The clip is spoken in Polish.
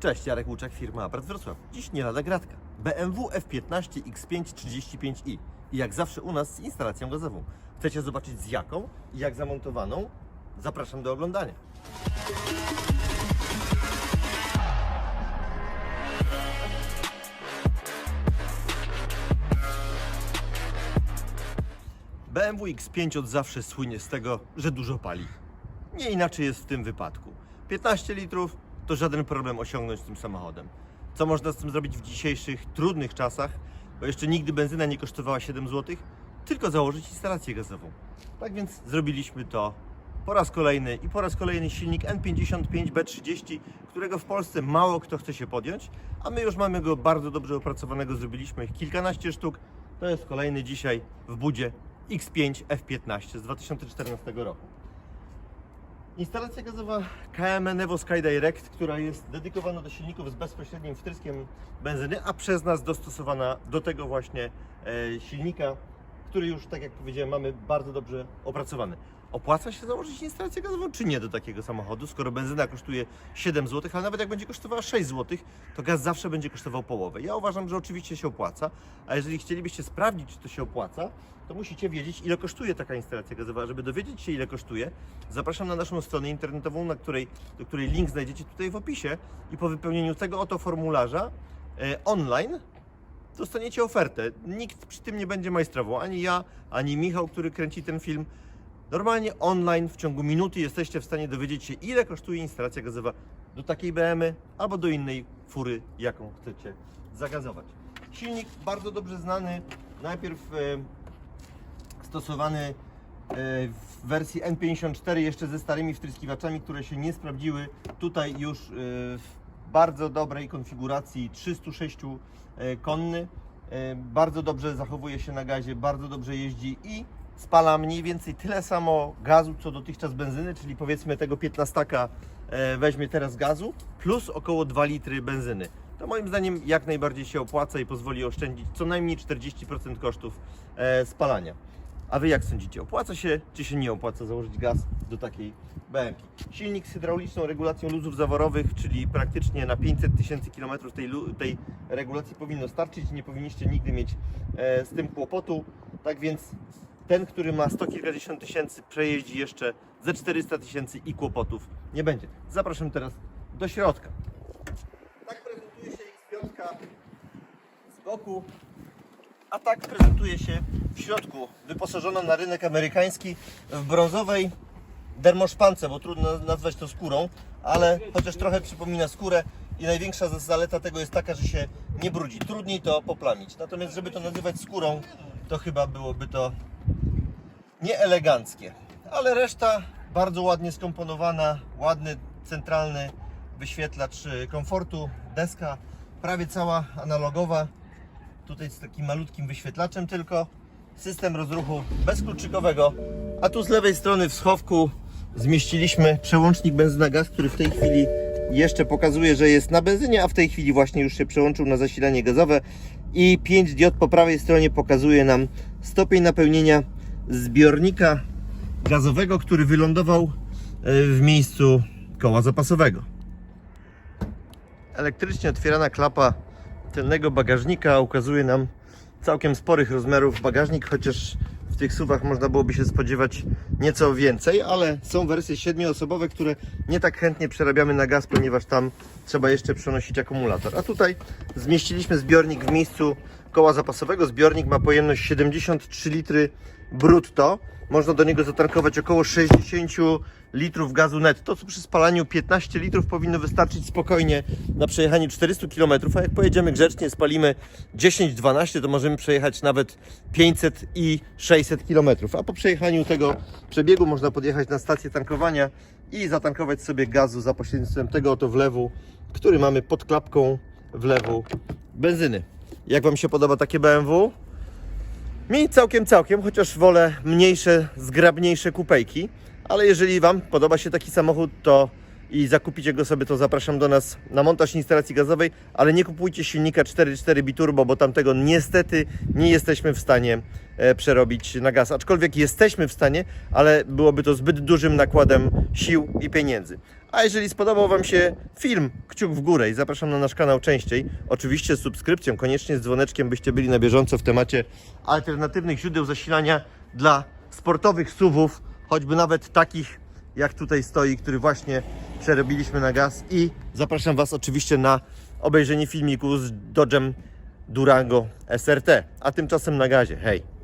Cześć, Jarek Łuczak, firma Apart Wrocław. Dziś nie lada gratka. BMW F15 X5 35i. I jak zawsze u nas z instalacją gazową. Chcecie zobaczyć z jaką i jak zamontowaną? Zapraszam do oglądania. BMW X5 od zawsze słynie z tego, że dużo pali. Nie inaczej jest w tym wypadku. 15 litrów to żaden problem osiągnąć tym samochodem. Co można z tym zrobić w dzisiejszych trudnych czasach, bo jeszcze nigdy benzyna nie kosztowała 7 zł, tylko założyć instalację gazową. Tak więc zrobiliśmy to po raz kolejny i po raz kolejny silnik N55B30, którego w Polsce mało kto chce się podjąć, a my już mamy go bardzo dobrze opracowanego, zrobiliśmy ich kilkanaście sztuk. To jest kolejny dzisiaj w budzie X5 F15 z 2014 roku. Instalacja gazowa KM Evo Sky Direct, która jest dedykowana do silników z bezpośrednim wtryskiem benzyny, a przez nas dostosowana do tego właśnie e, silnika, który już, tak jak powiedziałem, mamy bardzo dobrze opracowany. Opłaca się założyć instalację gazową, czy nie do takiego samochodu, skoro benzyna kosztuje 7 zł, ale nawet jak będzie kosztowała 6 zł, to gaz zawsze będzie kosztował połowę. Ja uważam, że oczywiście się opłaca, a jeżeli chcielibyście sprawdzić, czy to się opłaca, to musicie wiedzieć, ile kosztuje taka instalacja gazowa. Żeby dowiedzieć się, ile kosztuje, zapraszam na naszą stronę internetową, na której, do której link znajdziecie tutaj w opisie i po wypełnieniu tego oto formularza e, online dostaniecie ofertę. Nikt przy tym nie będzie majstrował, ani ja, ani Michał, który kręci ten film. Normalnie online w ciągu minuty jesteście w stanie dowiedzieć się, ile kosztuje instalacja gazowa do takiej BMW albo do innej fury, jaką chcecie zagazować. Silnik bardzo dobrze znany. Najpierw e, stosowany e, w wersji N54 jeszcze ze starymi wtryskiwaczami, które się nie sprawdziły. Tutaj już e, w bardzo dobrej konfiguracji 306 e, konny. Bardzo dobrze zachowuje się na gazie, bardzo dobrze jeździ i spala mniej więcej tyle samo gazu, co dotychczas benzyny, czyli powiedzmy tego 15 e, weźmie teraz gazu, plus około 2 litry benzyny. To moim zdaniem jak najbardziej się opłaca i pozwoli oszczędzić co najmniej 40% kosztów e, spalania. A Wy jak sądzicie, opłaca się czy się nie opłaca założyć gaz do takiej BMW? Silnik z hydrauliczną regulacją luzów zaworowych, czyli praktycznie na 500 tysięcy kilometrów tej regulacji powinno starczyć. Nie powinniście nigdy mieć e, z tym kłopotu. Tak więc ten, który ma 100 kilkadziesiąt tysięcy, przejeździ jeszcze ze 400 tysięcy i kłopotów nie będzie. Zapraszam teraz do środka. Tak prezentuje się X5 z boku, a tak prezentuje się w środku, wyposażona na rynek amerykański w brązowej dermoszpance, bo trudno nazwać to skórą, ale chociaż trochę przypomina skórę i największa zaleta tego jest taka, że się nie brudzi. Trudniej to poplamić. Natomiast żeby to nazywać skórą, to chyba byłoby to nieeleganckie. Ale reszta bardzo ładnie skomponowana, ładny centralny wyświetlacz y, komfortu, deska prawie cała analogowa. Tutaj z takim malutkim wyświetlaczem tylko. System rozruchu bezkluczykowego. A tu z lewej strony w schowku zmieściliśmy przełącznik benzyna gaz, który w tej chwili jeszcze pokazuje, że jest na benzynie, a w tej chwili właśnie już się przełączył na zasilanie gazowe. I 5 diod po prawej stronie pokazuje nam stopień napełnienia zbiornika gazowego, który wylądował e, w miejscu koła zapasowego. Elektrycznie otwierana klapa tylnego bagażnika ukazuje nam całkiem sporych rozmiarów bagażnik, chociaż w tych suwach można byłoby się spodziewać nieco więcej, ale są wersje siedmioosobowe, które nie tak chętnie przerabiamy na gaz, ponieważ tam trzeba jeszcze przenosić akumulator. A tutaj zmieściliśmy zbiornik w miejscu koła zapasowego. Zbiornik ma pojemność 73 litry brutto. Można do niego zatankować około 60 litrów gazu netto, co przy spalaniu 15 litrów powinno wystarczyć spokojnie na przejechaniu 400 km, a jak pojedziemy grzecznie, spalimy 10-12, to możemy przejechać nawet 500 i 600 km. A po przejechaniu tego przebiegu można podjechać na stację tankowania i zatankować sobie gazu za pośrednictwem tego oto wlewu, który mamy pod klapką wlewu benzyny. Jak Wam się podoba takie BMW? Mi całkiem, całkiem, chociaż wolę mniejsze, zgrabniejsze kupejki. Ale jeżeli Wam podoba się taki samochód, to i zakupicie go sobie, to zapraszam do nas na montaż instalacji gazowej, ale nie kupujcie silnika 4.4 biturbo, bo tamtego niestety nie jesteśmy w stanie e, przerobić na gaz. Aczkolwiek jesteśmy w stanie, ale byłoby to zbyt dużym nakładem sił i pieniędzy. A jeżeli spodobał Wam się film, kciuk w górę i zapraszam na nasz kanał częściej. Oczywiście z subskrypcją, koniecznie z dzwoneczkiem, byście byli na bieżąco w temacie alternatywnych źródeł zasilania dla sportowych suwów, choćby nawet takich jak tutaj stoi, który właśnie przerobiliśmy na gaz i zapraszam Was oczywiście na obejrzenie filmiku z Dodge'em Durango SRT. A tymczasem na gazie. Hej!